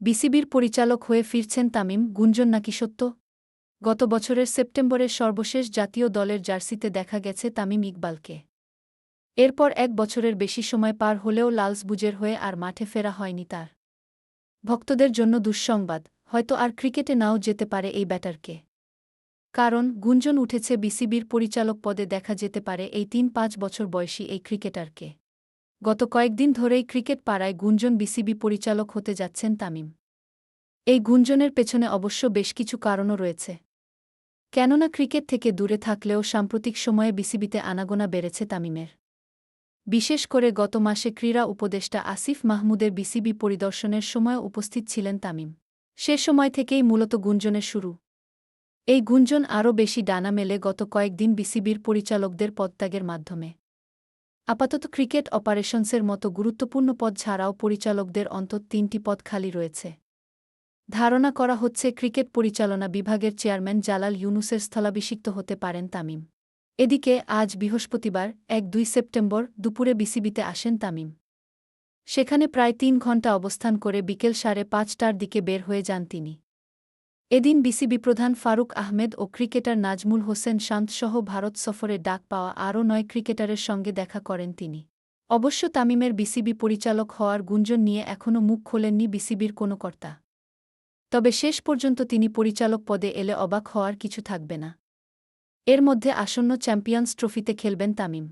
বিসিবির পরিচালক হয়ে ফিরছেন তামিম, গুঞ্জন নাকি সত্য? গত বছরের সেপ্টেম্বরের সর্বশেষ জাতীয় দলের জার্সিতে দেখা গেছে তামিম ইকবালকে। এরপর এক বছরের বেশি সময় পার হলেও লালসবুজের হয়ে আর মাঠে ফেরা হয়নি তার। ভক্তদের জন্য দুঃসংবাদ, হয়তো আর ক্রিকেটে নাও যেতে পারে এই ব্যাটারকে। কারণ, গুঞ্জন উঠেছে বিসিবির পরিচালক পদে দেখা যেতে পারে এই তিন পাঁচ বছর বয়সী এই ক্রিকেটারকে। গত কয়েকদিন ধরেই ক্রিকেট পাড়ায় গুঞ্জন বিসিবি পরিচালক হতে যাচ্ছেন তামিম। এই গুঞ্জনের পেছনে অবশ্য বেশ কিছু কারণও রয়েছে। কেননা ক্রিকেট থেকে দূরে থাকলেও সাম্প্রতিক সময়ে বিসিবিতে আনাগোনা বেড়েছে তামিমের। বিশেষ করে গত মাসে ক্রীড়া উপদেষ্টা আসিফ মাহমুদের বিসিবি পরিদর্শনের সময় উপস্থিত ছিলেন তামিম। সে সময় থেকেই মূলত গুঞ্জনের শুরু। এই গুঞ্জন আরও বেশি ডানা মেলে গত কয়েকদিন বিসিবির পরিচালকদের পদত্যাগের মাধ্যমে। আপাতত ক্রিকেট অপারেশনসের মতো গুরুত্বপূর্ণ পদ ছাড়াও পরিচালকদের অন্তত তিনটি পদ খালি রয়েছে। ধারণা করা হচ্ছে ক্রিকেট পরিচালনা বিভাগের চেয়ারম্যান জালাল ইউনুসের স্থলাভিষিক্ত হতে পারেন তামিম। এদিকে আজ বৃহস্পতিবার, এক দুই সেপ্টেম্বর, দুপুরে বিসিবিতে আসেন তামিম। সেখানে প্রায় তিন ঘণ্টা অবস্থান করে বিকেল সাড়ে পাঁচটার দিকে বের হয়ে যান তিনি। এদিন বিসিবি প্রধান ফারুক আহমেদ ও ক্রিকেটার নাজমুল হোসেন শান্তসহ ভারত সফরে ডাক পাওয়া আরও নয় ক্রিকেটারের সঙ্গে দেখা করেন তিনি। অবশ্য তামিমের বিসিবি পরিচালক হওয়ার গুঞ্জন নিয়ে এখনও মুখ খোলেননি বিসিবির কোনো কর্তা। তবে শেষ পর্যন্ত তিনি পরিচালক পদে এলে অবাক হওয়ার কিছু থাকবে না। এর মধ্যে আসন্ন চ্যাম্পিয়ন্স ট্রফিতে খেলবেন তামিম।